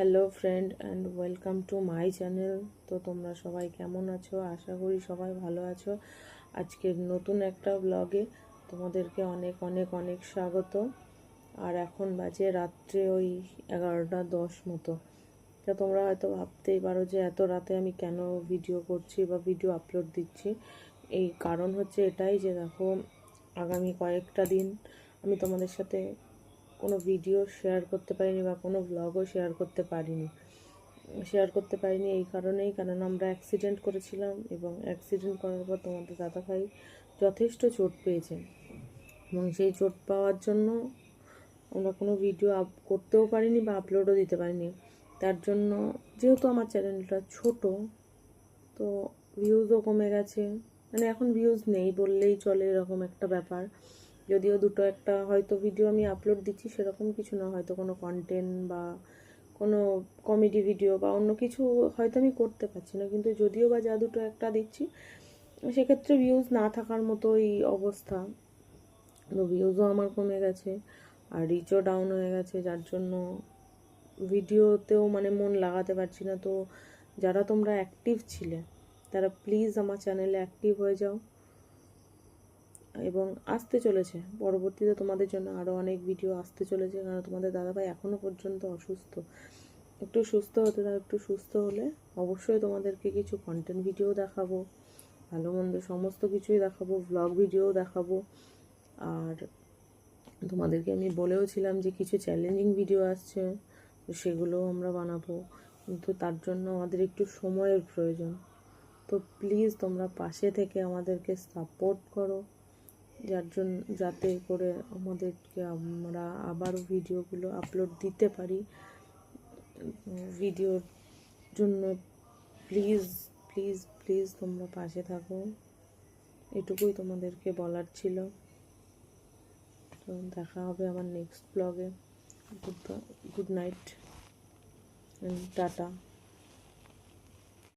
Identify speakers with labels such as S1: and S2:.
S1: Hello friend and welcome to my channel তো তোমরা সবাই কেমন আছো? আশা করি সবাই ভালো আছো। আজকের নতুন একটা ব্লগে তোমাদেরকে অনেক অনেক অনেক স্বাগত। আর এখন বাজে রাত্রে ওই এগারোটা দশ মতো। তা তোমরা হয়তো ভাবতেই পারো যে এত রাতে আমি কেন ভিডিও করছি বা ভিডিও আপলোড দিচ্ছি। এই কারণ হচ্ছে এটাই যে দেখো, আগামী কয়েকটা দিন আমি তোমাদের সাথে কোনো ভিডিও শেয়ার করতে পারিনি বা কোনো ব্লগও শেয়ার করতে পারিনি। শেয়ার করতে পারিনি এই কারণেই কারণ আমরা অ্যাক্সিডেন্ট করেছিলাম এবং অ্যাক্সিডেন্ট করার পর তোমাদের দাদাভাই যথেষ্ট চোট পেয়েছে। এবং সেই চোট পাওয়ার জন্য আমরা কোনো ভিডিও আপ করতেও পারিনি বা আপলোডও দিতে পারিনি। তার জন্য যেহেতু আমার চ্যানেলটা ছোট, তো ভিউজও কমে গেছে। মানে এখন ভিউজ নেই বললেই চলে এরকম একটা ব্যাপার। যদিও দুটো একটা হয়তো ভিডিও আমি আপলোড দিচ্ছি, সেরকম কিছু না। হয়তো কোনো কন্টেন্ট বা কোনো কমেডি ভিডিও বা অন্য কিছু হয়তো আমি করতে পারছি না। কিন্তু যদিও বা যা দুটো একটা দিচ্ছি, সেক্ষেত্রে ভিউজ না থাকার মতোই অবস্থা। তো ভিউজও আমার কমে গেছে, আর রিচও ডাউন হয়ে গেছে, যার জন্য ভিডিওতেও মানে মন লাগাতে পারছি না। তো যারা তোমরা অ্যাক্টিভ ছিলে, তারা প্লিজ আমার চ্যানেলে অ্যাক্টিভ হয়ে যাও। এবং আসতে চলেছে। পরবর্তীতে তোমাদের জন্য আরও অনেক ভিডিও আসতে চলেছে, কারণ তোমাদের দাদাভাই এখনও পর্যন্ত অসুস্থ। একটু সুস্থ হতে দাও, একটু সুস্থ হলে অবশ্যই তোমাদেরকে কিছু কন্টেন্ট ভিডিও দেখাবো, ভালো মন্দ সমস্ত কিছুই দেখাবো ব্লগ ভিডিও দেখাবো। আর তোমাদেরকে আমি বলেও ছিলাম যে কিছু চ্যালেঞ্জিং ভিডিও আসছে, তো সেগুলোও আমরা বানাবো। কিন্তু তার জন্য আমাদের একটু সময়ের প্রয়োজন। তো প্লিজ তোমরা পাশে থেকে আমাদেরকে সাপোর্ট করো। যার জন্য, যাতে করে আমাদেরকে আমরা আবারও ভিডিওগুলো আপলোড দিতে পারি। ভিডিওর জন্য প্লিজ প্লিজ প্লিজ তোমরা পাশে থাকো। এটুকুই তোমাদেরকে বলার ছিল। তো দেখা হবে আমার নেক্সট ব্লগে গুড গুড নাইট টাটা।